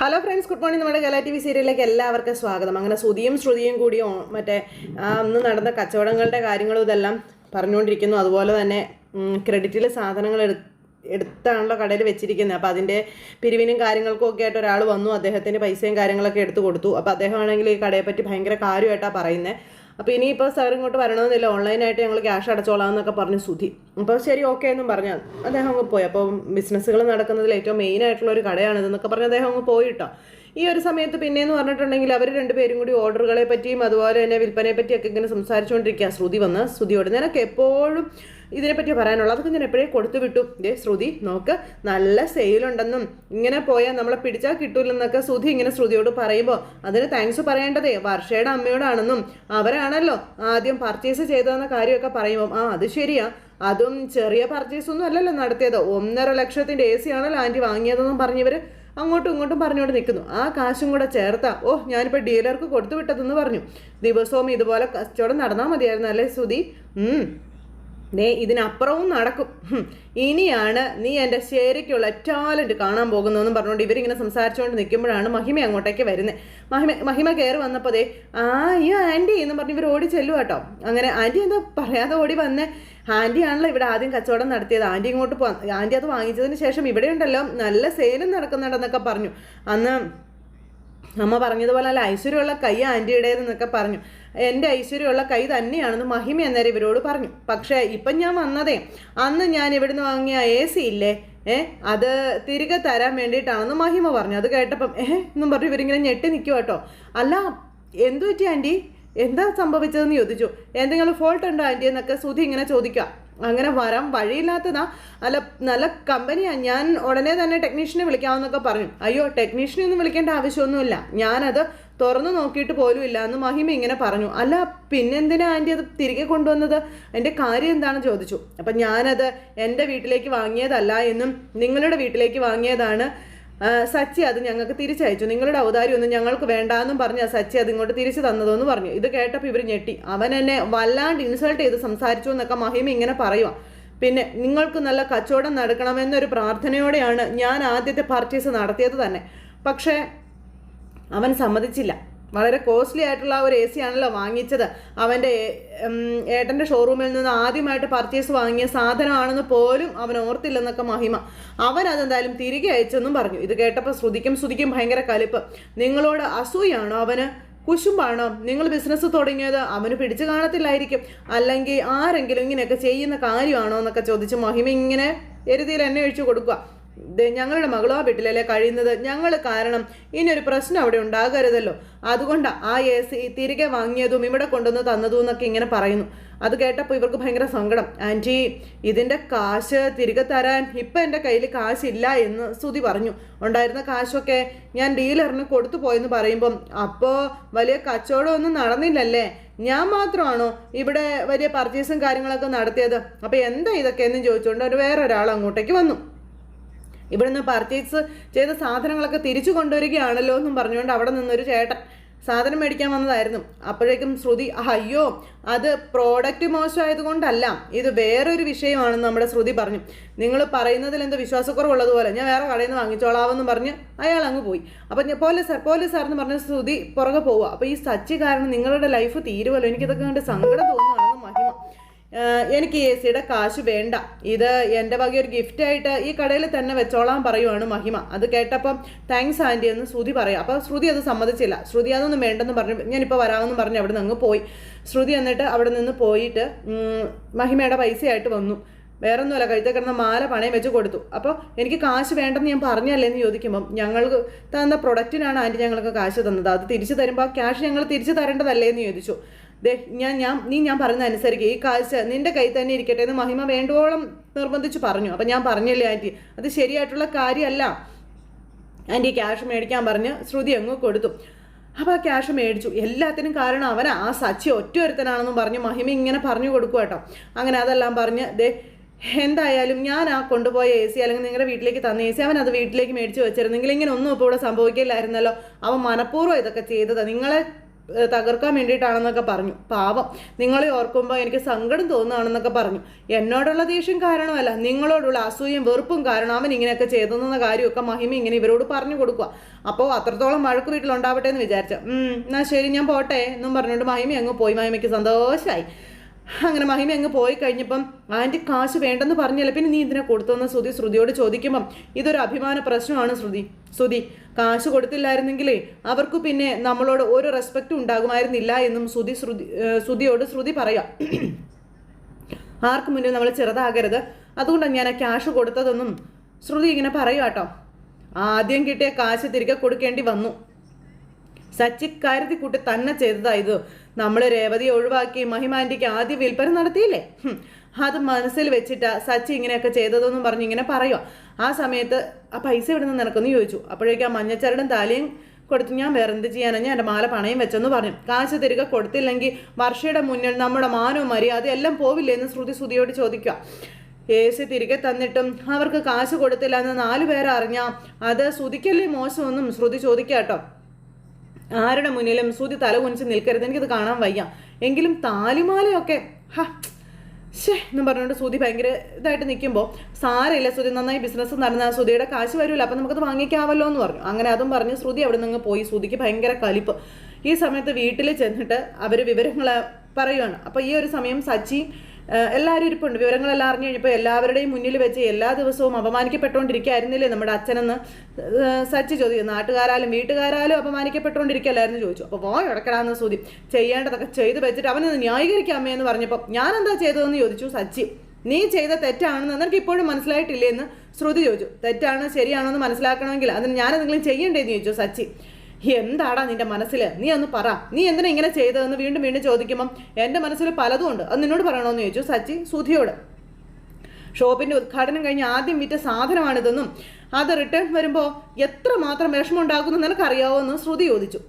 Hello friends good morning നമ്മുടെ കലാ T V സീരിയലിലേക്ക് എല്ലാവർക്കും സ്വാഗതം. അങ്ങനെ ശ്രുതിയും ശ്രുതിയും കൂടി മറ്റേ അന്ന് നടന്ന കച്ചവടങ്ങളുടെ കാര്യങ്ങളും ഇതെല്ലാം പറഞ്ഞുകൊണ്ടിരിക്കുന്നു. അതുപോലെ തന്നെ ക്രെഡിറ്റിൽ സാധനങ്ങൾ എടു എടുത്താണല്ലോ കടയിൽ വെച്ചിരിക്കുന്നത്. അപ്പോൾ അതിന്റെ പിരിവിനും കാര്യങ്ങൾക്കും ഒക്കെ ആയിട്ട് ഒരാൾ വന്നു. അദ്ദേഹത്തിന്റെ പൈസയും കാര്യങ്ങളൊക്കെ എടുത്തു കൊടുത്തു. അപ്പോൾ അദ്ദേഹമാണെങ്കിൽ ഈ കടയെപ്പറ്റി പറ്റി ഭയങ്കര കാര്യമായിട്ടാണ് പറയുന്നത് അപ്പോൾ ഇനിയിപ്പോൾ സാർ ഇങ്ങോട്ട് വരണമെന്നില്ല. ഓൺലൈനായിട്ട് ഞങ്ങൾ ക്യാഷ് അടച്ചോളാം എന്നൊക്കെ പറഞ്ഞ് സുധി. അപ്പോൾ ശരി ഓക്കെ എന്നും പറഞ്ഞു അദ്ദേഹം അങ്ങ് പോയി. അപ്പോൾ ബിസിനസ്സുകൾ നടക്കുന്നതിൽ ഏറ്റവും മെയിൻ ആയിട്ടുള്ള ഒരു കടയാണ് ഇതെന്നൊക്കെ പറഞ്ഞ് അദ്ദേഹം അങ്ങ് പോയിട്ടോ ഈ ഒരു സമയത്ത് പിന്നെയെന്ന് പറഞ്ഞിട്ടുണ്ടെങ്കിൽ അവർ രണ്ടുപേരും കൂടി ഓർഡറുകളെ പറ്റിയും അതുപോലെ തന്നെ വിൽപ്പനയെ പറ്റിയൊക്കെ ഇങ്ങനെ സംസാരിച്ചുകൊണ്ടിരിക്കുക ശ്രുതി വന്ന് ശ്രുതിയോട് നിനക്ക് എപ്പോഴും ഇതിനെപ്പറ്റി പറയാനുള്ളത്. അതൊക്കെ ഞാൻ എപ്പോഴേ കൊടുത്തു വിട്ടു. ദേ ശ്രുതി നോക്ക്. നല്ല സെയിലുണ്ടെന്നും ഇങ്ങനെ പോയാൽ നമ്മളെ പിടിച്ചാൽ കിട്ടൂലെന്നൊക്കെ ശ്രുതി ഇങ്ങനെ ശ്രുതിയോട് പറയുമ്പോൾ അതിന് താങ്ക്സ് പറയേണ്ടതേ. വർഷയുടെ അമ്മയോടാണെന്നും അവരാണല്ലോ ആദ്യം പർച്ചേസ് ചെയ്തതെന്ന കാര്യമൊക്കെ പറയുമ്പോൾ ആ അത് ശരിയാ. അതും ചെറിയ പർച്ചേസ് ഒന്നും അല്ലല്ലോ നടത്തിയത്. ഒന്നര ലക്ഷത്തിന്റെ എ സി ആണല്ലോ ആന്റി വാങ്ങിയതെന്നും പറഞ്ഞവര് അങ്ങോട്ടും ഇങ്ങോട്ടും പറഞ്ഞുകൊണ്ട് നിൽക്കുന്നു. ആ കാശും കൂടെ ചേർത്താ. ഓ ഞാനിപ്പോൾ ഡീലർക്ക് കൊടുത്തു വിട്ടതെന്ന് പറഞ്ഞു. ദിവസവും ഇതുപോലെ കച്ചവടം നടന്നാൽ മതിയായിരുന്നു അല്ലേ സുധി ദേ ഇതിനപ്പുറവും നടക്കും. ഇനിയാണ് നീ എന്റെ ശരിക്കുള്ള ടാലന്റ് കാണാൻ പോകുന്നതെന്നും പറഞ്ഞുകൊണ്ട് ഇവരിങ്ങനെ സംസാരിച്ചുകൊണ്ട് നിൽക്കുമ്പോഴാണ് മഹിമ അങ്ങോട്ടേക്ക് വരുന്നത് മഹിമ മഹിമ കയറി വന്നപ്പോൾ ദേ ആ അയ്യോ ആന്റി എന്ന് പറഞ്ഞ് ഇവർ ഓടി ചെല്ലു കേട്ടോ. അങ്ങനെ ആന്റി എന്താ പറയാതെ ഓടി വന്നേ. ആന്റി ആണല്ലോ ഇവിടെ ആദ്യം കച്ചവടം നടത്തിയത്. ആന്റി ഇങ്ങോട്ട് ആന്റി അത് വാങ്ങിച്ചതിന് ശേഷം ഇവിടെ ഉണ്ടല്ലോ നല്ല സെയിലും നടക്കുന്നുണ്ടെന്നൊക്കെ പറഞ്ഞു. അന്ന് അമ്മ പറഞ്ഞതുപോലെ അല്ല ഐശ്വര്യമുള്ള കൈ ആന്റിയുടേതെന്നൊക്കെ പറഞ്ഞു. എന്റെ ഐശ്വര്യമുള്ള കൈ തന്നെയാണെന്ന് മഹിമ അന്നേരം ഇവരോട് പറഞ്ഞു. പക്ഷേ ഇപ്പം ഞാൻ വന്നതേ അന്ന് ഞാൻ ഇവിടുന്ന് വാങ്ങിയ എ സി ഇല്ലേ? ഏ അത് തിരികെ തരാൻ വേണ്ടിയിട്ടാണെന്ന് മഹിമ പറഞ്ഞു. അത് കേട്ടപ്പം ഏ എന്നും പറഞ്ഞു ഇവരിങ്ങനെ ഞെട്ടി നിൽക്കുക കേട്ടോ. അല്ല എന്തു പറ്റി ആന്റി എന്താ സംഭവിച്ചതെന്ന് ചോദിച്ചു. എന്തെങ്കിലും ഫോൾട്ട് ഉണ്ടോ ആന്റി എന്നൊക്കെ സുധി ഇങ്ങനെ ചോദിക്കുക അങ്ങനെ വരാൻ വഴിയില്ലാത്തതാ. അല്ല നല്ല കമ്പനിയാണ് ഞാൻ ഉടനെ തന്നെ ടെക്നീഷ്യനെ വിളിക്കാമെന്നൊക്കെ പറഞ്ഞു. അയ്യോ ടെക്നീഷ്യനെ ഒന്നും വിളിക്കേണ്ട ആവശ്യമൊന്നുമില്ല. ഞാനത് തുറന്നു നോക്കിയിട്ട് പോലും ഇല്ല എന്ന് മഹിമ ഇങ്ങനെ പറഞ്ഞു. അല്ല പിന്നെന്തിനാ ആന്റി അത് തിരികെ കൊണ്ടുവന്നത്? എന്റെ കാര്യം എന്താണെന്ന് ചോദിച്ചു. അപ്പം ഞാനത് എന്റെ വീട്ടിലേക്ക് വാങ്ങിയതല്ല എന്നും നിങ്ങളുടെ വീട്ടിലേക്ക് വാങ്ങിയതാണ്. സച്ചി അത് ഞങ്ങൾക്ക് തിരിച്ചയച്ചു. നിങ്ങളുടെ ഔദാര്യം ഒന്നും ഞങ്ങൾക്ക് വേണ്ടാന്നും പറഞ്ഞു സച്ചി അത് ഇങ്ങോട്ട് തിരിച്ചു തന്നതെന്ന് പറഞ്ഞു. ഇത് കേട്ടപ്പോൾ ഇവർ ഞെട്ടി. അവൻ എന്നെ വല്ലാണ്ട് ഇൻസൾട്ട് ചെയ്ത് സംസാരിച്ചു എന്നൊക്കെ മഹിമ ഇങ്ങനെ പറയുക പിന്നെ നിങ്ങൾക്ക് നല്ല കച്ചവടം നടക്കണമെന്നൊരു പ്രാർത്ഥനയോടെയാണ് ഞാൻ ആദ്യത്തെ പർച്ചേസ് നടത്തിയത് തന്നെ. പക്ഷേ അവൻ സമ്മതിച്ചില്ല. വളരെ കോസ്റ്റ്ലി ആയിട്ടുള്ള ഒരു എ സി ആണല്ലോ വാങ്ങിച്ചത്. അവന്റെ ഏട്ടന്റെ ഷോറൂമിൽ നിന്ന് ആദ്യമായിട്ട് പർച്ചേസ് വാങ്ങിയ സാധനമാണെന്ന് പോലും അവൻ ഓർത്തില്ലെന്നൊക്കെ മഹിമ. അവൻ അതെന്തായാലും തിരികെ അയച്ചെന്നും പറഞ്ഞു. ഇത് കേട്ടപ്പോൾ ശ്രുതിക്കും ശ്രുതിക്കും ഭയങ്കര കലിപ്പ്. നിങ്ങളോട് അസൂയാണോ അവന്? കുശുമ്പാണോ? നിങ്ങൾ ബിസിനസ് തുടങ്ങിയത് അവന് പിടിച്ചു കാണത്തില്ലായിരിക്കും. അല്ലെങ്കിൽ ആരെങ്കിലും ഇങ്ങനെയൊക്കെ ചെയ്യുന്ന കാര്യമാണോ എന്നൊക്കെ ചോദിച്ച് മഹിമ ഇങ്ങനെ എരുതിയിൽ എന്നെ ഒഴിച്ചു കൊടുക്കുക. ഞങ്ങളുടെ മകളോ വീട്ടിലല്ലേ കഴിയുന്നത്? ഞങ്ങൾ കാരണം ഇനിയൊരു പ്രശ്നം അവിടെ ഉണ്ടാകരുതല്ലോ. അതുകൊണ്ട് ആ എ സി തിരികെ വാങ്ങിയതും ഇവിടെ കൊണ്ടുവന്ന് തന്നതും എന്നൊക്കെ ഇങ്ങനെ പറയുന്നു. അത് കേട്ടപ്പോൾ ഇവർക്ക് ഭയങ്കര സങ്കടം. ആന്റി ഇതിന്റെ കാശ് തിരികെ തരാൻ ഇപ്പം എന്റെ കയ്യിൽ കാശില്ല എന്ന് സ്തുതി പറഞ്ഞു. ഉണ്ടായിരുന്ന കാശൊക്കെ ഞാൻ ഡീലറിന് കൊടുത്തു പോയെന്ന് പറയുമ്പം അപ്പോൾ വലിയ കച്ചവടമൊന്നും നടന്നില്ലല്ലേ? ഞാൻ മാത്രമാണോ ഇവിടെ വലിയ പർച്ചേസും കാര്യങ്ങളൊക്കെ നടത്തിയത്? അപ്പോൾ എന്താ ഇതൊക്കെ? എന്ന് ചോദിച്ചുകൊണ്ട് ഒരു വേറൊരാൾ അങ്ങോട്ടേക്ക് വന്നു. ഇവിടുന്ന് പർച്ചേസ് ചെയ്ത സാധനങ്ങളൊക്കെ തിരിച്ചു കൊണ്ടുവരികയാണല്ലോ എന്നും പറഞ്ഞുകൊണ്ട് അവിടെ നിന്നൊരു ചേട്ടൻ സാധനം മേടിക്കാൻ വന്നതായിരുന്നു. അപ്പോഴേക്കും ശ്രുതി അയ്യോ അത് പ്രോഡക്റ്റ് മോശമായതുകൊണ്ടല്ല ഇത് വേറൊരു വിഷയമാണെന്ന് നമ്മുടെ ശ്രുതി പറഞ്ഞു. നിങ്ങൾ പറയുന്നതിൽ എന്തോ വിശ്വാസക്കുറവുള്ളതുപോലെ ഞാൻ വേറെ കടയിൽ നിന്ന് വാങ്ങിച്ചോളാമെന്ന് പറഞ്ഞ് അയാൾ അങ്ങ് പോയി. അപ്പം ഞാൻ പോലെ സാർ പോലെ സാർ എന്ന് പറഞ്ഞ ശ്രുതി പുറകെ പോവുക. അപ്പോൾ ഈ സച്ചി കാരണം നിങ്ങളുടെ ലൈഫ് തീരുമല്ലോ എനിക്കിതൊക്കെ കണ്ട് സങ്കടം തോന്നുകയാണെന്ന് മഹിമ. എനിക്ക് എ സിയുടെ കാശ് വേണ്ട. ഇത് എന്റെ വക ഒരു ഗിഫ്റ്റ് ആയിട്ട് ഈ കടയിൽ തന്നെ വെച്ചോളാൻ പറയുവാണ് മഹിമ. അത് കേട്ടപ്പം താങ്ക്സ് ആന്റി എന്ന് ശ്രുതി പറയാം. അപ്പോൾ ശ്രുതി അത് സമ്മതിച്ചില്ല. ശ്രുതി അതൊന്നും വേണ്ടെന്ന് പറഞ്ഞു. ഞാനിപ്പോൾ വരാമെന്ന് പറഞ്ഞ് അവിടെ നിന്ന് പോയി. ശ്രുതി എന്നിട്ട് അവിടെ നിന്ന് പോയിട്ട് മഹിമയുടെ പൈസയായിട്ട് വന്നു. വേറെ ഒന്നുമല്ല കഴുത്തേ കിടന്ന മാല പണയം വെച്ച് കൊടുത്തു. അപ്പോൾ എനിക്ക് കാശ് വേണ്ടെന്ന് ഞാൻ പറഞ്ഞല്ലേ എന്ന് ചോദിക്കുമ്പം ഞങ്ങൾക്ക് തന്ന പ്രൊഡക്റ്റിനാണ് ആന്റി ഞങ്ങൾക്ക് കാശ് തന്നത്. അത് തിരിച്ചു തരുമ്പോൾ ക്യാഷ് ഞങ്ങൾ തിരിച്ചു തരേണ്ടതല്ലേ എന്ന് ചോദിച്ചു. ഞാൻ ഞാൻ നീ ഞാൻ പറഞ്ഞ അനുസരിക്കുക ഈ കാഴ്ച നിന്റെ കൈ തന്നെ ഇരിക്കട്ടെ എന്ന് മഹിമ വേണ്ടുവോളം നിർബന്ധിച്ച് പറഞ്ഞു. അപ്പം ഞാൻ പറഞ്ഞില്ലേ ആന്റി? അത് ശരിയായിട്ടുള്ള കാര്യമല്ല. ആന്റി ക്യാഷ് മേടിക്കാൻ പറഞ്ഞ് ശ്രുതി അങ്ങ് കൊടുത്തു. അപ്പോൾ ആ ക്യാഷ് മേടിച്ചു. എല്ലാത്തിനും കാരണം അവൻ ആ സച്ചി ഒറ്റ ഒരുത്തനാണെന്നും പറഞ്ഞ് മഹിമ ഇങ്ങനെ പറഞ്ഞു കൊടുക്കുക കേട്ടോ അങ്ങനെ അതെല്ലാം പറഞ്ഞ് ദേ എന്തായാലും ഞാൻ ആ കൊണ്ടുപോയ എ സി അല്ലെങ്കിൽ നിങ്ങളുടെ വീട്ടിലേക്ക് തന്ന എ സി അവൻ അത് വീട്ടിലേക്ക് മേടിച്ച് വെച്ചിരുന്നെങ്കിൽ ഇങ്ങനെ ഒന്നും ഇപ്പോൾ ഇവിടെ സംഭവിക്കില്ലായിരുന്നല്ലോ. അവൻ മനഃപൂർവം ഇതൊക്കെ ചെയ്തത്. നിങ്ങളെ തകർക്കാൻ വേണ്ടിയിട്ടാണെന്നൊക്കെ പറഞ്ഞു. പാവം. നിങ്ങളെ ഓർക്കുമ്പോൾ എനിക്ക് സങ്കടം തോന്നുകയാണെന്നൊക്കെ പറഞ്ഞു. എന്നോടുള്ള ദേഷ്യം കാരണമല്ല നിങ്ങളോടുള്ള അസൂയും വെറുപ്പും കാരണം അവൻ ഇങ്ങനെയൊക്കെ ചെയ്തെന്ന കാര്യമൊക്കെ മഹിമ ഇങ്ങനെ ഇവരോട് പറഞ്ഞു കൊടുക്കുക അപ്പോൾ അത്രത്തോളം വഴക്ക് വീട്ടിലുണ്ടാവട്ടെ എന്ന് വിചാരിച്ചു. എന്നാൽ ശരി ഞാൻ പോട്ടെ എന്നും പറഞ്ഞുകൊണ്ട് മഹിമ അങ്ങ് പോയി. മഹിമയ്ക്ക് സന്തോഷമായി അങ്ങനെ മഹിമ അങ്ങ് പോയി കഴിഞ്ഞപ്പം ആന്റി കാശ് വേണ്ടെന്ന് പറഞ്ഞല്ലേ? പിന്നെ നീ ഇതിനെ കൊടുത്തോന്ന് ശ്രുതി ശ്രുതിയോട് ചോദിക്കുമ്പം ഇതൊരു അഭിമാന പ്രശ്നമാണ് ശ്രുതി. ശ്രുതി കാശ് കൊടുത്തില്ലായിരുന്നെങ്കിലേ അവർക്ക് പിന്നെ നമ്മളോട് ഒരു റെസ്പെക്റ്റ് ഉണ്ടാകുമായിരുന്നില്ല എന്നും ശ്രുതി ശ്രുതി ശ്രുതിയോട് ശ്രുതി പറയാം. ആർക്കും മുന്നിൽ നമ്മൾ ചെറുതാകരുത്. അതുകൊണ്ടാണ് ഞാൻ ആ ക്യാഷ് കൊടുത്തതെന്നും ശ്രുതി ഇങ്ങനെ പറയുക ആദ്യം കിട്ടിയ കാശ് തിരികെ കൊടുക്കേണ്ടി വന്നു. സച്ചി കരുതി കൂട്ടി തന്നെ ചെയ്തതാ ഇത്. നമ്മൾ രേവതി ഒഴിവാക്കി മഹിമാന്റിക്ക് ആദ്യ വിൽപ്പന നടത്തിയില്ലേ? അത് മനസ്സിൽ വെച്ചിട്ട് സച്ചി ഇങ്ങനെയൊക്കെ ചെയ്തതെന്നും പറഞ്ഞ് ഇങ്ങനെ പറയുക ആ സമയത്ത് ആ പൈസ ഇവിടെ നിന്ന് ചോദിച്ചു. അപ്പോഴേക്കും ആ മഞ്ഞച്ചരടും താലിയും കൊടുത്ത്. ഞാൻ വേറെ എന്ത് ചെയ്യാനാണ് ഞാൻ എന്റെ മാല പണയം വെച്ചെന്ന് പറഞ്ഞു. കാശ് തിരികെ കൊടുത്തില്ലെങ്കിൽ വർഷയുടെ മുന്നിൽ നമ്മുടെ മാനവും മര്യാദ എല്ലാം പോവില്ലേ എന്ന് ശ്രുതി ശ്രുതിയോട് ചോദിക്കുക എ സി തിരികെ തന്നിട്ടും അവർക്ക് കാശ് കൊടുത്തില്ല എന്ന് നാലു പേരെ അത് ശ്രുതിക്കല്ലേ മോശമെന്നും ശ്രുതി ചോദിക്കാം കേട്ടോ ആരുടെ മുന്നിലും ശ്രുതി തല കുനിച്ച് നിൽക്കരുത്. എനിക്കത് കാണാൻ വയ്യ. എങ്കിലും താലിമാലയൊക്കെ ഹ ഷേ എന്നും പറഞ്ഞുകൊണ്ട് സൂതി ഭയങ്കര ഇതായിട്ട് നിൽക്കുമ്പോൾ സാരമില്ല ശ്രുതി നന്നായി ബിസിനസ് നടന്ന ശ്രുതിയുടെ കാശ് വരുമല്ലോ അപ്പം നമുക്കത് വാങ്ങിക്കാമല്ലോ എന്ന് പറഞ്ഞു. അങ്ങനെ അതും പറഞ്ഞ് ശ്രുതി അവിടെ നിന്ന് പോയി. ശ്രുതിക്ക് ഭയങ്കര കലിപ്പ്. ഈ സമയത്ത് വീട്ടിൽ ചെന്നിട്ട് അവർ വിവരങ്ങൾ പറയുകയാണ് അപ്പോൾ ഈ ഒരു സമയം സച്ചി ഏഹ് എല്ലാവരും ഇരിപ്പുണ്ട്. വിവരങ്ങളെല്ലാം അറിഞ്ഞു കഴിഞ്ഞപ്പോൾ എല്ലാവരുടെയും മുന്നിൽ വെച്ച് എല്ലാ ദിവസവും അപമാനിക്കപ്പെട്ടുകൊണ്ടിരിക്കുകയായിരുന്നില്ലേ നമ്മുടെ അച്ഛനെന്ന്? സച്ചി ചോദിച്ചു. നാട്ടുകാരാലും വീട്ടുകാരാലും അപമാനിക്കപ്പെട്ടുകൊണ്ടിരിക്കുകയല്ലായിരുന്നു ചോദിച്ചു. അപ്പോൾ പോ ഇടക്കടാന്ന് സൂതി. ചെയ്യേണ്ടതൊക്കെ ചെയ്ത് വെച്ചിട്ട് അവനൊന്ന് ന്യായീകരിക്കാം എന്ന് പറഞ്ഞപ്പോൾ ഞാൻ എന്താ ചെയ്തതെന്ന് ചോദിച്ചു സച്ചി നീ ചെയ്ത തെറ്റാണെന്ന് നിനക്ക് ഇപ്പോഴും മനസ്സിലായിട്ടില്ലേ എന്ന് ശ്രുതി ചോദിച്ചു. തെറ്റാണ് ശരിയാണോ എന്ന് മനസ്സിലാക്കണമെങ്കിൽ അതിന് ഞാനെന്തെങ്കിലും ചെയ്യണ്ടേന്ന് ചോദിച്ചു സച്ചി എന്താടാ നിന്റെ മനസ്സിൽ നീ ഒന്ന് പറ. നീ എന്തിനാ ഇങ്ങനെ ചെയ്തതെന്ന് വീണ്ടും വീണ്ടും ചോദിക്കുമ്പം എന്റെ മനസ്സിൽ പലതും ഉണ്ട്. അത് നിന്നോട് പറയണമെന്ന് ചോദിച്ചു സച്ചി സുധിയോട്. ഷോപ്പിന്റെ ഉദ്ഘാടനം കഴിഞ്ഞ് ആദ്യം വിറ്റ സാധനമാണിതെന്നും അത് റിട്ടേൺ വരുമ്പോൾ എത്ര മാത്രം വിഷമം ഉണ്ടാക്കുന്നു നിനക്കറിയാവോ എന്ന് ശ്രുതി ചോദിച്ചു.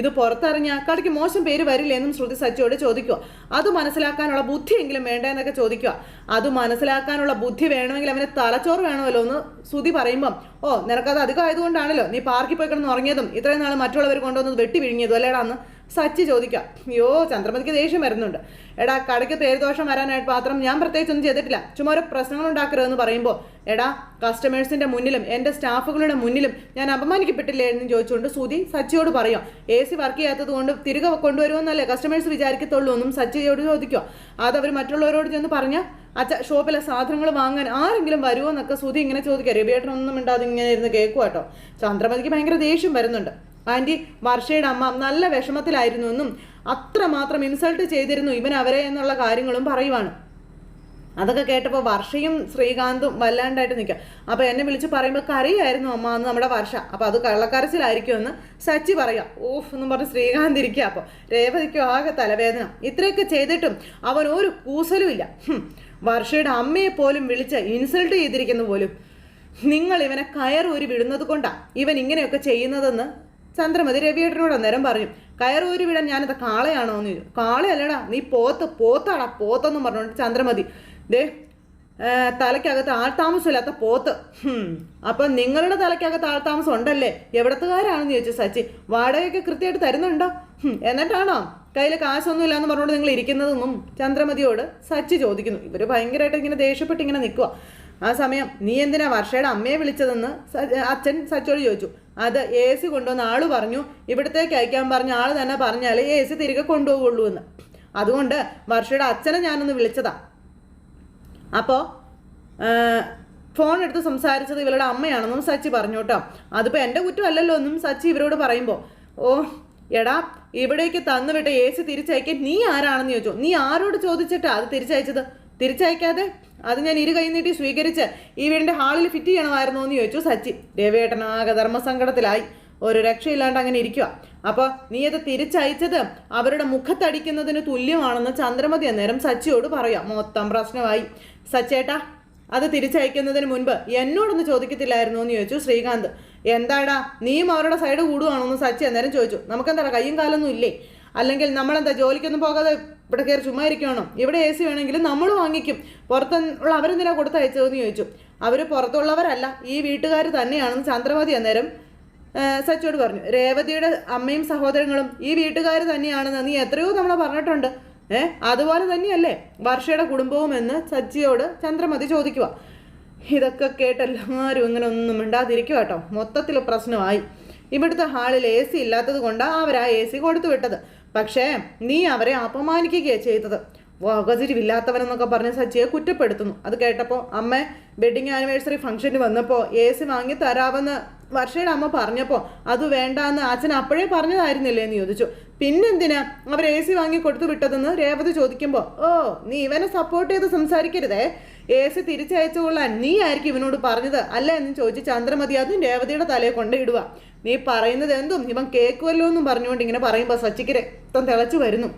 ഇത് പുറത്തറിഞ്ഞ കടയ്ക്ക് മോശം പേര് വരില്ലേ എന്നും ശ്രുതി സച്ചിയോട് ചോദിക്കുക. അത് മനസ്സിലാക്കാനുള്ള ബുദ്ധിയെങ്കിലും വേണ്ട? എന്നൊക്കെ ചോദിക്കുക. അത് മനസ്സിലാക്കാനുള്ള ബുദ്ധി വേണമെങ്കിൽ അവന് തലച്ചോറ് വേണമല്ലോ? എന്ന് ശ്രുതി പറയുമ്പം ഓ നിനക്കത് അധികം ആയതുകൊണ്ടാണല്ലോ നീ പാർക്കിൽ പോയി കിടന്ന് ഉറങ്ങിയതും ഇത്രയും നാൾ മറ്റുള്ളവർ കൊണ്ടുവന്നത് വെട്ടി വിഴുങ്ങിയതും അല്ലേടാ എന്ന് സച്ചി ചോദിക്കാം. അയ്യോ ചന്ദ്രമതിക്ക് ദേഷ്യം വരുന്നുണ്ട്. എടാ കടയ്ക്ക് പേരുദോഷം വരാനായിട്ട് മാത്രം ഞാൻ പ്രത്യേകിച്ചൊന്നും ചെയ്തിട്ടില്ല. ചുമ്മാ ഒരു പ്രശ്നങ്ങൾ ഉണ്ടാക്കരുതെന്ന് പറയുമ്പോൾ എടാ കസ്റ്റമേഴ്സിന്റെ മുന്നിലും എന്റെ സ്റ്റാഫുകളുടെ മുന്നിലും ഞാൻ അപമാനിക്കപ്പെട്ടില്ലേ എന്ന് ചോദിച്ചുകൊണ്ട് സുധി സച്ചിയോട് പറയാം. എ സി വർക്ക് ചെയ്യാത്തത് കൊണ്ട് തിരികെ കൊണ്ടുവരുമെന്നല്ലേ കസ്റ്റമേഴ്സ് വിചാരിക്കത്തുള്ളൂ എന്നും സച്ചിയോട് ചോദിക്കുക അത് അവർ മറ്റുള്ളവരോട് ചെന്ന് പറഞ്ഞാൽ അച്ഛ ഷോപ്പിലെ സാധനങ്ങൾ വാങ്ങാൻ ആരെങ്കിലും വരുമോ എന്നൊക്കെ സുധി ഇങ്ങനെ ചോദിക്കുക രവിയേട്ടനൊന്നും ഇണ്ടാതെ ഇങ്ങനെ ഇരുന്ന് കേൾക്കുക കേട്ടോ ചന്ദ്രമതിക്ക് ഭയങ്കര ദേഷ്യം വരുന്നുണ്ട്. ആന്റി വർഷയുടെ അമ്മ നല്ല വിഷമത്തിലായിരുന്നു എന്നും അത്രമാത്രം ഇൻസൾട്ട് ചെയ്തിരുന്നു ഇവൻ അവരെ എന്നുള്ള കാര്യങ്ങളും പറയുവാണ്. അതൊക്കെ കേട്ടപ്പോൾ വർഷയും ശ്രീകാന്തും വല്ലാണ്ടായിട്ട് നിൽക്കുക. അപ്പോൾ എന്നെ വിളിച്ച് പറയുമ്പോൾ കരയായിരുന്നു അമ്മ എന്ന് നമ്മുടെ വർഷ. അപ്പോൾ അത് കള്ളക്കരച്ചിലായിരിക്കും എന്ന് സച്ചി പറയാം ഓഫ് എന്നും പറഞ്ഞ് ശ്രീകാന്ത് ഇരിക്കുക. അപ്പോൾ രേവതിക്കും ആകെ തലവേദന. ഇത്രയൊക്കെ ചെയ്തിട്ടും അവൻ ഒരു കൂസലും ഇല്ല. വർഷയുടെ അമ്മയെ പോലും വിളിച്ച് ഇൻസൾട്ട് ചെയ്തിരിക്കുന്നു പോലും നിങ്ങൾ ഇവനെ കയറൂരി വിടുന്നത് കൊണ്ടാണ് ഇവൻ ഇങ്ങനെയൊക്കെ ചെയ്യുന്നതെന്ന് ചന്ദ്രമതി രവിയേട്ടനോട് അന്നേരം പറഞ്ഞു കയറൂരി വിടാൻ ഞാനത് കാളയാണോ എന്ന് ചോദിച്ചു. കാളയല്ലടാ നീ പോത്ത് പോത്താടാ പോത്തെന്ന് പറഞ്ഞുകൊണ്ട് ചന്ദ്രമതി ദേ തലയ്ക്കകത്ത് ആൾതാമസമില്ലാത്ത പോത്ത്. അപ്പം നിങ്ങളുടെ തലയ്ക്കകത്ത് ആൾതാമസം ഉണ്ടല്ലേ എവിടത്തുകാരാണെന്ന് ചോദിച്ചു സച്ചി. വാടകയൊക്കെ കൃത്യമായിട്ട് തരുന്നുണ്ടോ. എന്നിട്ടാണോ? കയ്യിൽ കാശൊന്നും ഇല്ലാന്ന് പറഞ്ഞുകൊണ്ട് നിങ്ങൾ ഇരിക്കുന്നതെന്നും ചന്ദ്രമതിയോട് സച്ചി ചോദിക്കുന്നു. ഇവർ ഭയങ്കരമായിട്ട് ഇങ്ങനെ ദേഷ്യപ്പെട്ട് ഇങ്ങനെ നിൽക്കുക ആ സമയം നീ എന്തിനാ വർഷയുടെ അമ്മയെ വിളിച്ചതെന്ന് അച്ഛൻ സച്ചിയോട് ചോദിച്ചു. അത് എ സി കൊണ്ടുവന്ന ആൾ പറഞ്ഞു ഇവിടത്തേക്ക് അയക്കാൻ പറഞ്ഞ ആൾ തന്നെ പറഞ്ഞാൽ എ സി തിരികെ കൊണ്ടുപോകുള്ളൂ എന്ന്. അതുകൊണ്ട് വർഷയുടെ അച്ഛനെ ഞാനൊന്ന് വിളിച്ചതാ. അപ്പോൾ ഫോൺ എടുത്ത് സംസാരിച്ചത് ഇവളുടെ അമ്മയാണെന്നും സച്ചി പറഞ്ഞു കേട്ടോ. അതിപ്പോൾ എന്റെ കുറ്റമല്ലല്ലോ എന്നും സച്ചി ഇവരോട് പറയുമ്പോൾ ഓ എടാ ഇവിടേക്ക് തന്നുവിട്ട എ സി തിരിച്ചയക്കാൻ നീ ആരാണെന്ന് ചോദിച്ചു? നീ ആരോട് ചോദിച്ചിട്ടാ അത് തിരിച്ചയച്ചത്? തിരിച്ചയക്കാതെ അത് ഞാൻ ഇരു കൈ നീട്ടി സ്വീകരിച്ച് ഈ വീടിന്റെ ഹാളിൽ ഫിറ്റ് ചെയ്യണമായിരുന്നു എന്ന് ചോദിച്ചു സച്ചി. ദേവേട്ടൻ ആകെ ധർമ്മസങ്കടത്തിലായി. ഒരു രക്ഷയില്ലാണ്ട് അങ്ങനെ ഇരിക്കുക അപ്പോൾ നീ അത് തിരിച്ചയച്ചത് അവരുടെ മുഖത്തടിക്കുന്നതിന് തുല്യമാണെന്ന് ചന്ദ്രമതി അന്നേരം സച്ചിയോട് പറയാം. മൊത്തം പ്രശ്നമായി. സച്ചേട്ടാ അത് തിരിച്ചയക്കുന്നതിന് മുൻപ് എന്നോടൊന്ന് ചോദിക്കത്തില്ലായിരുന്നു എന്ന് ചോദിച്ചു ശ്രീകാന്ത്. എന്താടാ നീയും അവരുടെ സൈഡ് കൂടുവാണോന്ന് സച്ചി അന്നേരം ചോദിച്ചു. നമുക്കെന്താടാ കയ്യും കാലൊന്നും ഇല്ലേ? അല്ലെങ്കിൽ നമ്മളെന്താ ജോലിക്കൊന്നും പോകാതെ ഇവിടെ കയറി ചുമ്മാ ഇരിക്കുകയാണോ ഇവിടെ എ സി വേണമെങ്കിൽ നമ്മൾ വാങ്ങിക്കും. പുറത്തുള്ള അവരെന്തിനാ കൊടുത്തയച്ചതെന്ന് ചോദിച്ചു. അവർ പുറത്തുള്ളവരല്ല ഈ വീട്ടുകാർ തന്നെയാണെന്ന് ചന്ദ്രമതി അന്നേരം സച്ചോട് പറഞ്ഞു. രേവതിയുടെ അമ്മയും സഹോദരങ്ങളും ഈ വീട്ടുകാർ തന്നെയാണെന്ന് നീ എത്രയോ നമ്മൾ പറഞ്ഞിട്ടുണ്ട്. ഏ അതുപോലെ തന്നെയല്ലേ വർഷയുടെ കുടുംബവും എന്ന് സച്ചിയോട് ചന്ദ്രമതി ചോദിക്കുക. ഇതൊക്കെ കേട്ട് എല്ലാവരും ഇങ്ങനെ ഒന്നും മിണ്ടാതിരിക്കുക കേട്ടോ. മൊത്തത്തിൽ പ്രശ്നമായി. ഇവിടുത്തെ ഹാളിൽ എ സി ഇല്ലാത്തത് കൊണ്ടാണ് അവർ ആ എ സി കൊടുത്തു വിട്ടത്. പക്ഷേ നീ അവരെ അപമാനിക്കുകയാണ് ചെയ്തത്. വകതിരിവില്ലാത്തവനെന്നൊക്കെ പറഞ്ഞ് സച്ചിയെ കുറ്റപ്പെടുത്തുന്നു. അത് കേട്ടപ്പോൾ അമ്മ വെഡിങ് ആനിവേഴ്സറി ഫംഗ്ഷന് വന്നപ്പോൾ എ സി വാങ്ങി തരാമെന്ന് വർഷയുടെ അമ്മ പറഞ്ഞപ്പോൾ അത് വേണ്ടാന്ന് അച്ഛൻ അപ്പോഴേ പറഞ്ഞതായിരുന്നില്ലേ? എന്ന് ചോദിച്ചു. പിന്നെന്തിനാ അവർ എ സി വാങ്ങി കൊടുത്തു വിട്ടതെന്ന് രേവതി ചോദിക്കുമ്പോൾ ഓ നീ ഇവനെ സപ്പോർട്ട് ചെയ്ത് സംസാരിക്കരുതേ. എ സി തിരിച്ചയച്ചുകൊള്ളാൻ നീ ആയിരിക്കും ഇവനോട് പറഞ്ഞത്. അല്ല എന്ന് ചോദിച്ച് ചന്ദ്രമതി അതും രേവതിയുടെ തലയെ കൊണ്ടിടുക നീ പറയുന്നത് എന്തും? ഇവൻ കേൾക്കുമല്ലോ എന്നും പറഞ്ഞുകൊണ്ട് ഇങ്ങനെ പറയുമ്പോൾ സച്ചിക്ക് രക്തം തിളച്ചു വരുന്നു.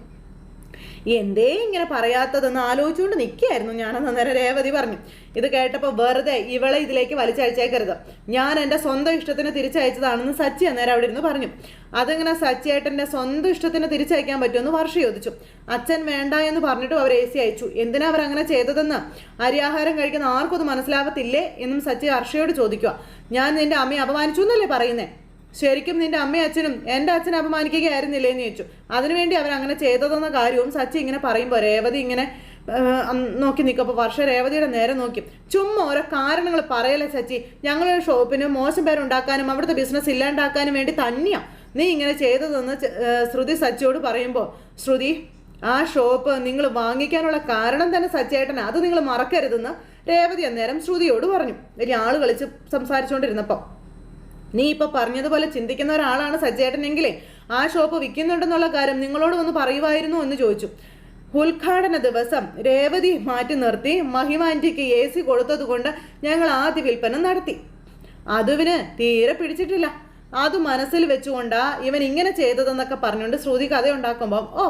എന്തേ ഇങ്ങനെ പറയാത്തതെന്ന് ആലോചിച്ചുകൊണ്ട് നിൽക്കുകയായിരുന്നു ഞാനെന്ന് അന്നേരം രേവതി പറഞ്ഞു. ഇത് കേട്ടപ്പോൾ വെറുതെ ഇവളെ ഇതിലേക്ക് വലിച്ചയച്ചേക്കരുത്. ഞാൻ എന്റെ സ്വന്തം ഇഷ്ടത്തിന് തിരിച്ചയച്ചതാണെന്ന് സച്ചി അന്നേരം അവിടെ ഇരുന്ന് പറഞ്ഞു. അതിങ്ങനെ സച്ചിയേട്ടന്റെ സ്വന്തം ഇഷ്ടത്തിന് തിരിച്ചയക്കാൻ പറ്റുമെന്ന് വർഷ ചോദിച്ചു. അച്ഛൻ വേണ്ട എന്ന് പറഞ്ഞിട്ടും അവർ എ സി അയച്ചു. എന്തിനാ അവർ അങ്ങനെ ചെയ്തതെന്ന്? അരിയാഹാരം കഴിക്കുന്ന ആർക്കും അത് മനസ്സിലാവത്തില്ലേ? എന്നും സച്ചി ഹർഷയോട് ചോദിക്കുക ഞാൻ നിന്റെ അമ്മയെ അപമാനിച്ചു എന്നല്ലേ പറയുന്നേ? ശരിക്കും നിന്റെ അമ്മയും അച്ഛനും എന്റെ അച്ഛനെ അപമാനിക്കുകയായിരുന്നില്ലേ എന്ന് ചോദിച്ചു. അതിനുവേണ്ടി അവർ അങ്ങനെ ചെയ്തതെന്ന കാര്യവും സച്ചി ഇങ്ങനെ പറയുമ്പോൾ രേവതി ഇങ്ങനെ നോക്കി നിൽക്കും. അപ്പോൾ വർഷ രേവതിയുടെ നേരെ നോക്കി. ചുമ്മാ ഓരോ കാരണങ്ങൾ പറയല്ലേ സച്ചി? ഞങ്ങളുടെ ഷോപ്പിന് മോശം പേരുണ്ടാക്കാനും അവിടുത്തെ ബിസിനസ് ഇല്ലാണ്ടാക്കാനും വേണ്ടി തന്നെയാ നീ ഇങ്ങനെ ചെയ്തതെന്ന് ശ്രുതി സച്ചിയോട് പറയുമ്പോൾ ശ്രുതി ആ ഷോപ്പ് നിങ്ങൾ വാങ്ങിക്കാനുള്ള കാരണം തന്നെ സച്ചേട്ടനാ. അത് നിങ്ങൾ മറക്കരുതെന്ന് രേവതി അന്നേരം ശ്രുതിയോട് പറഞ്ഞു. വലിയ ആൾ കളിച്ച് സംസാരിച്ചുകൊണ്ടിരുന്നപ്പോൾ നീ ഇപ്പൊ പറഞ്ഞതുപോലെ ചിന്തിക്കുന്ന ഒരാളാണ് സജ്ജേട്ടനെങ്കിലേ. ആ ഷോപ്പ് വിൽക്കുന്നുണ്ടെന്നുള്ള കാര്യം നിങ്ങളോട് ഒന്ന് പറയുമായിരുന്നു എന്ന് ചോദിച്ചു. ഉദ്ഘാടന ദിവസം രേവതി മാറ്റി നിർത്തി മഹിമാന്റിക്ക് എ സി കൊടുത്തത് കൊണ്ട് ഞങ്ങൾ ആദ്യ വിൽപ്പന നടത്തി. അതുവിന് തീരെ പിടിച്ചിട്ടില്ല. അത് മനസ്സിൽ വെച്ചുകൊണ്ടാ ഇവൻ ഇങ്ങനെ ചെയ്തതെന്നൊക്കെ പറഞ്ഞുകൊണ്ട് ശ്രുതി കഥ ഉണ്ടാക്കുമ്പം ഓ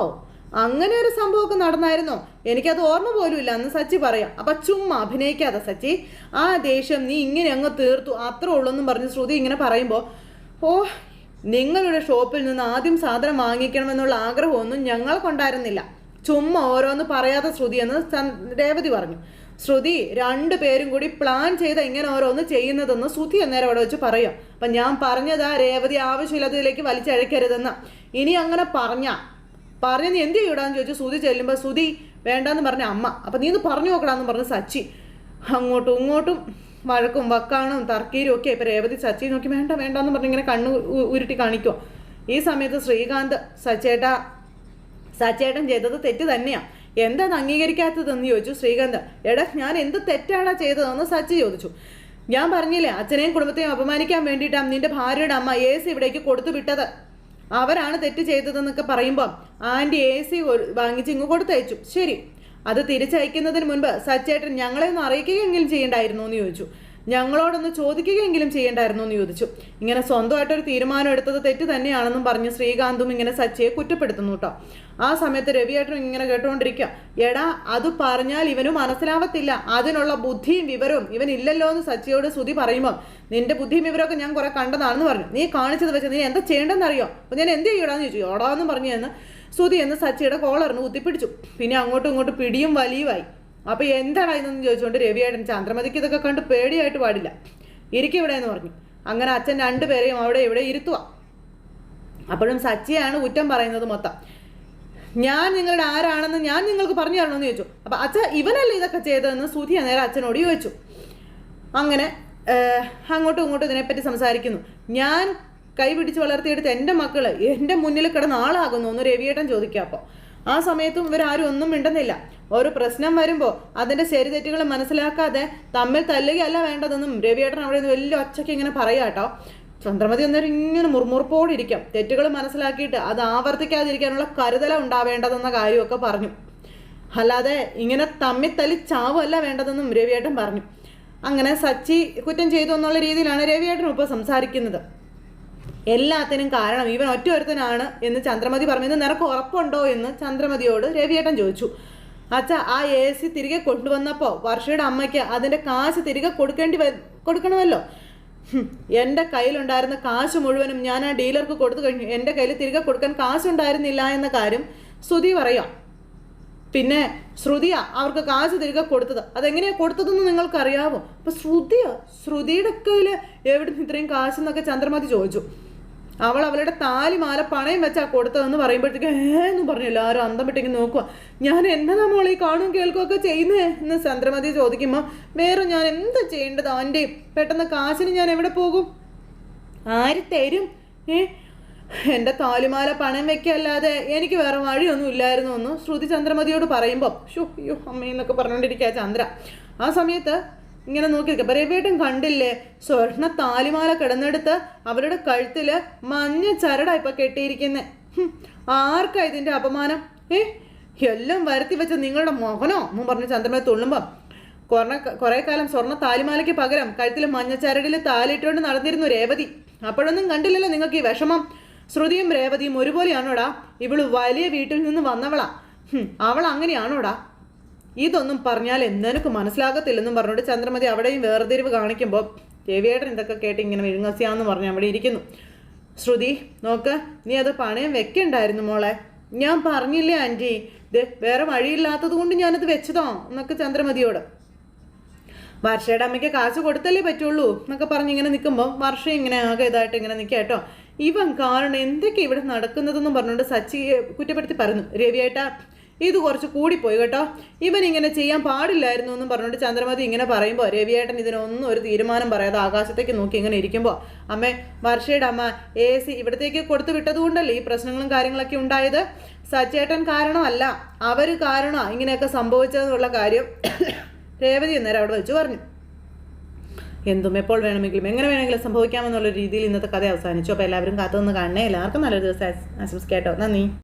അങ്ങനെ ഒരു സംഭവമൊക്കെ നടന്നായിരുന്നോ? എനിക്കത് ഓർമ്മ പോലും ഇല്ല. എന്ന് സച്ചി പറയാം. അപ്പൊ ചുമ്മാ അഭിനയിക്കാതെ സച്ചി. ആ ദേഷ്യം നീ ഇങ്ങനെ അങ്ങ് തീർത്തു. അത്ര ഉള്ളൂ എന്നും പറഞ്ഞ് ശ്രുതി ഇങ്ങനെ പറയുമ്പോൾ ഓ നിങ്ങളുടെ ഷോപ്പിൽ നിന്ന് ആദ്യം സാധനം വാങ്ങിക്കണമെന്നുള്ള ആഗ്രഹമൊന്നും ഞങ്ങൾക്കുണ്ടായിരുന്നില്ല ചുമ്മാ ഓരോന്ന് പറയാതെ ശ്രുതി എന്ന് രേവതി പറഞ്ഞു. ശ്രുതി രണ്ടു പേരും കൂടി പ്ലാൻ ചെയ്ത ഇങ്ങനെ ഓരോന്ന് ചെയ്യുന്നതെന്ന് ശ്രുതി അന്നേരം അവിടെ വെച്ച് പറയാം. അപ്പം ഞാൻ പറഞ്ഞതാ രേവതി ആവശ്യമില്ലാത്തതിലേക്ക് വലിച്ചഴക്കരുതെന്ന്. ഇനി അങ്ങനെ പറഞ്ഞ പറഞ്ഞ നീ എന്ത് ചെയ്യൂടാന്ന് ചോദിച്ചു സുതി ചെല്ലുമ്പോൾ സുതി വേണ്ടാന്ന് പറഞ്ഞ അമ്മ. അപ്പം നീ ഒന്ന് പറഞ്ഞു നോക്കടാന്ന് പറഞ്ഞ് സച്ചി. അങ്ങോട്ടും ഇങ്ങോട്ടും വഴക്കും വക്കാണും തർക്കീരും ഒക്കെ ഇപ്പം രേവതി സച്ചി നോക്കി വേണ്ട വേണ്ടാന്ന് പറഞ്ഞ് ഇങ്ങനെ കണ്ണു ഉരുട്ടി കാണിക്കുമോ ഈ സമയത്ത് ശ്രീകാന്ത് സച്ചേട്ട സച്ചേട്ടൻ ചെയ്തത് തെറ്റ് തന്നെയാണ് എന്താണ് അംഗീകരിക്കാത്തതെന്ന് ചോദിച്ചു ശ്രീകാന്ത്. എടാ ഞാൻ എന്ത് തെറ്റാണ് ചെയ്തതെന്ന് സച്ചി ചോദിച്ചു. ഞാൻ പറഞ്ഞില്ലേ അച്ഛനെയും കുടുംബത്തെയും അപമാനിക്കാൻ വേണ്ടിയിട്ടാണ് നിന്റെ ഭാര്യയുടെ അമ്മ എ സി ഇവിടേക്ക് കൊടുത്തു വിട്ടത്. അവരാണ് തെറ്റ് ചെയ്തതെന്നൊക്കെ പറയുമ്പോൾ ആന്റി എ സി വാങ്ങിച്ച് ഇങ്ങ് കൊടുത്തയച്ചു. ശരി. അത് തിരിച്ചയക്കുന്നതിന് മുൻപ് സച്ചേട്ടൻ ഞങ്ങളെ ഒന്ന് അറിയിക്കുകയെങ്കിലും ചെയ്യണ്ടായിരുന്നു എന്ന് ചോദിച്ചു. ഞങ്ങളോടൊന്ന് ചോദിക്കുകയെങ്കിലും ചെയ്യണ്ടായിരുന്നു എന്ന് ചോദിച്ചു. ഇങ്ങനെ സ്വന്തമായിട്ടൊരു തീരുമാനം എടുത്തത് തെറ്റ് തന്നെയാണെന്നും പറഞ്ഞ് ശ്രീകാന്തും ഇങ്ങനെ സച്ചിയെ കുറ്റപ്പെടുത്തുന്നു കേട്ടോ ആ സമയത്ത് രവിയേട്ടനും ഇങ്ങനെ കേട്ടുകൊണ്ടിരിക്കുക. എടാ അത് പറഞ്ഞാൽ ഇവന് മനസ്സിലാവത്തില്ല. അതിനുള്ള ബുദ്ധിയും വിവരവും ഇവൻ ഇല്ലല്ലോ എന്ന് സച്ചിയോട് ശ്രുതി പറയുമ്പോൾ നിന്റെ ബുദ്ധിയും വിവരമൊക്കെ ഞാൻ കുറെ കണ്ടതാണെന്ന് പറഞ്ഞു. നീ കാണിച്ചത് വെച്ച് നീ എന്താ ചെയ്യേണ്ടതെന്ന് അറിയോ അപ്പോൾ ഞാൻ എന്ത് ചെയ്യടാന്ന് ചോദിച്ചു. ഓടാന്ന് പറഞ്ഞു എന്ന് ശ്രുതി എന്ന് സച്ചിയുടെ കോളറിന് കുത്തിപ്പിടിച്ചു. പിന്നെ അങ്ങോട്ടും ഇങ്ങോട്ടും പിടിയും വലിയുമായി. അപ്പൊ എന്താണ് ഇതെന്ന് ചോദിച്ചുകൊണ്ട് രവിയേട്ടൻ ചന്ദ്രമതിക്ക് ഇതൊക്കെ കണ്ട് പേടിയായിട്ട് പാടില്ല. ഇരിക്കും ഇവിടെ എന്ന് പറഞ്ഞു. അങ്ങനെ അച്ഛൻ രണ്ടുപേരെയും അവിടെ ഇവിടെ ഇരുത്തുക അപ്പോഴും സച്ചിയാണ് കുറ്റം പറയുന്നത് മൊത്തം. ഞാൻ നിങ്ങളുടെ ആരാണെന്ന് ഞാൻ നിങ്ങൾക്ക് പറഞ്ഞു തരണമെന്ന് ചോദിച്ചു. അപ്പൊ അച്ഛ ഇവനല്ലേ ഇതൊക്കെ ചെയ്തതെന്ന് സുധിയ നേരെ അച്ഛനോട് ചോദിച്ചു. അങ്ങനെ അങ്ങോട്ടും ഇങ്ങോട്ടും ഇതിനെപ്പറ്റി സംസാരിക്കുന്നു. ഞാൻ കൈ പിടിച്ച് വളർത്തിയെടുത്ത് എന്റെ മക്കൾ എന്റെ മുന്നിൽ കിടന്ന ആളാകുന്നു എന്ന് രവിയേട്ടൻ ചോദിക്കുക അപ്പോൾ ആ സമയത്തും ഇവരാരും ഒന്നും മിണ്ടുന്നില്ല. ഒരു പ്രശ്നം വരുമ്പോൾ അതിന്റെ ശരി തെറ്റുകൾ മനസ്സിലാക്കാതെ തമ്മിൽ തല്ലുകയല്ല വേണ്ടതെന്നും രവിയേട്ടൻ അവിടെ നിന്ന് വലിയ ഒച്ചയ്ക്ക് ഇങ്ങനെ പറയാട്ടോ ചന്ദ്രമതി എന്നൊരു ഇങ്ങനെ മുറുമുറുപ്പോടെ ഇരിക്കാം തെറ്റുകൾ മനസ്സിലാക്കിയിട്ട് അത് ആവർത്തിക്കാതിരിക്കാനുള്ള കരുതല ഉണ്ടാവേണ്ടതെന്ന കാര്യമൊക്കെ പറഞ്ഞു. അല്ലാതെ ഇങ്ങനെ തമ്മിൽ തല്ലി ചാവല്ല വേണ്ടതെന്നും രവിയേട്ടൻ പറഞ്ഞു. അങ്ങനെ സച്ചി കുറ്റം ചെയ്തു എന്നുള്ള രീതിയിലാണ് രവിയേട്ടൻ ഇപ്പോൾ സംസാരിക്കുന്നത്. എല്ലാത്തിനും കാരണം ഇവൻ ഒറ്റ ഒരുത്തനാണ് എന്ന് ചന്ദ്രമതി പറഞ്ഞു. "ഇത് നിനക്ക് ഉറപ്പുണ്ടോ എന്ന് ചന്ദ്രമതിയോട് രവിയേട്ടൻ ചോദിച്ചു. അച്ഛ ആ എ സി തിരികെ കൊണ്ടുവന്നപ്പോൾ വർഷയുടെ അമ്മയ്ക്ക് അതിന്റെ കാശ് തിരികെ കൊടുക്കേണ്ടി കൊടുക്കണമല്ലോ? എന്റെ കയ്യിലുണ്ടായിരുന്ന കാശ് മുഴുവനും ഞാൻ ആ ഡീലർക്ക് കൊടുത്തു കഴിഞ്ഞു. എന്റെ കയ്യിൽ തിരികെ കൊടുക്കാൻ കാശുണ്ടായിരുന്നില്ല എന്ന കാര്യം ശ്രുതി പറയാം. പിന്നെ ശ്രുതിയാ അവർക്ക് കാശ് തിരികെ കൊടുത്തത്. അതെങ്ങനെയാ കൊടുത്തതെന്ന് നിങ്ങൾക്കറിയാവോ? അപ്പൊ ശ്രുതിയാ ശ്രുതിയുടെ കയ്യിൽ എവിടെ നിന്ന് ഇത്രയും കാശെന്നൊക്കെ ചന്ദ്രമതി ചോദിച്ചു. അവൾ അവളുടെ താലിമാല പണയം വെച്ചാ കൊടുത്തതെന്ന് പറയുമ്പോഴത്തേക്ക് ഏന്ന് പറഞ്ഞു. എല്ലാവരും അന്തം വിട്ടേക്ക് നോക്കുക ഞാൻ എന്താ മോളെ കാണും കേൾക്കുകയൊക്കെ ചെയ്യുന്നേ? എന്ന് ചന്ദ്രമതി ചോദിക്കുമ്പോൾ വേറെ ഞാൻ എന്താ ചെയ്യേണ്ടത് അവന്റെ പെട്ടെന്ന് കാശിന് ഞാൻ എവിടെ പോകും? ആര് തരും? ഏ എന്റെ താലിമാല പണം വെക്കല്ലാതെ എനിക്ക് വേറെ വഴിയൊന്നും ഇല്ലായിരുന്നു എന്ന് ശ്രുതി ചന്ദ്രമതിയോട് പറയുമ്പോൾ ഷോ അയ്യോ അമ്മയെന്നൊക്കെ പറഞ്ഞുകൊണ്ടിരിക്കുക ചന്ദ്ര. ആ സമയത്ത് ഇങ്ങനെ നോക്കി നിൽക്കുക. രവിയേട്ടൻ കണ്ടില്ലേ? സ്വർണ താലിമാല കിടന്നെടുത്ത് അവരുടെ കഴുത്തിൽ മഞ്ഞ ചരടാ ഇപ്പം കെട്ടിയിരിക്കുന്നത് ആർക്കാ ഇതിന്റെ അപമാനം? ഏ? എല്ലാം വരുത്തി വെച്ച നിങ്ങളുടെ മോഹനോ എന്നും പറഞ്ഞ് ചന്ദ്രമേ തുള്ളുമ്പം. കുറേ കുറേ കാലം സ്വർണ താലിമാലയ്ക്ക് പകരം കഴുത്തിൽ മഞ്ഞച്ചരടിൽ താലിട്ടുകൊണ്ട് നടന്നിരുന്നു രേവതി. അപ്പോഴൊന്നും കണ്ടില്ലല്ലോ നിങ്ങൾക്ക് ഈ വിഷമം. ശ്രുതിയും രേവതിയും ഒരുപോലെയാണോടാ? ഇവൾ വലിയ വീട്ടിൽ നിന്ന് വന്നവളാ. അവൾ അങ്ങനെയാണോടാ? ഇതൊന്നും പറഞ്ഞാൽ നിനക്ക് മനസ്സിലാകത്തില്ലെന്നും പറഞ്ഞുകൊണ്ട് ചന്ദ്രമതി അവിടെയും വേർതിരിവ് കാണിക്കുമ്പോൾ രവിയേട്ടൻ ഇതൊക്കെ കേട്ട് ഇങ്ങനെ വിഴുങ്ങസിയാന്ന് പറഞ്ഞ് അവിടെ ഇരിക്കുന്നു. ശ്രുതി നോക്ക് നീ അത് പണയം വെക്കണ്ടായിരുന്നു മോളെ. ഞാൻ പറഞ്ഞില്ലേ ആന്റി? ഇത് വേറെ വഴിയില്ലാത്തത് കൊണ്ട് ഞാനത് വെച്ചതോ എന്നൊക്കെ ചന്ദ്രമതിയോട്. വർഷയുടെ അമ്മയ്ക്ക് കാശ് കൊടുത്തല്ലേ പറ്റുള്ളൂ എന്നൊക്കെ പറഞ്ഞ് ഇങ്ങനെ നിൽക്കുമ്പോൾ വർഷ ഇങ്ങനെ ആകെ ഇതായിട്ട് ഇങ്ങനെ നിൽക്കുക കേട്ടോ. ഇവൻ കാരണം എന്തൊക്കെ ഇവിടെ നടക്കുന്നതെന്നും പറഞ്ഞുകൊണ്ട് സച്ചി കുറ്റപ്പെടുത്തി പറഞ്ഞു രവിയേട്ടാ ഇത് കുറച്ച് കൂടിപ്പോയി കേട്ടോ. ഇവൻ ഇങ്ങനെ ചെയ്യാൻ പാടില്ലായിരുന്നു എന്നും പറഞ്ഞുകൊണ്ട് ചന്ദ്രമതി ഇങ്ങനെ പറയുമ്പോൾ രവിയേട്ടൻ ഇതിനൊന്നും ഒരു തീരുമാനം പറയാതെ ആകാശത്തേക്ക് നോക്കി ഇങ്ങനെ ഇരിക്കുമ്പോൾ അമ്മേ വർഷയുടെ അമ്മ എ സി ഇവിടത്തേക്ക് കൊടുത്തു വിട്ടതുകൊണ്ടല്ലേ ഈ പ്രശ്നങ്ങളും കാര്യങ്ങളൊക്കെ ഉണ്ടായത്? സച്ചേട്ടൻ കാരണമല്ല അവർ കാരണമാണ് ഇങ്ങനെയൊക്കെ സംഭവിച്ചതെന്നുള്ള കാര്യം രേവതി അന്നേരം അവിടെ വെച്ച് പറഞ്ഞു. എന്തും എപ്പോൾ വേണമെങ്കിലും എങ്ങനെ വേണമെങ്കിലും സംഭവിക്കാമെന്നുള്ള രീതിയിൽ ഇന്നത്തെ കഥ അവസാനിച്ചു. അപ്പോൾ എല്ലാവരും കാത്തുനിന്ന് കാണണേ. എല്ലാവർക്കും നല്ലൊരു ദിവസം ആശംസിക്കാട്ടോ നന്ദി.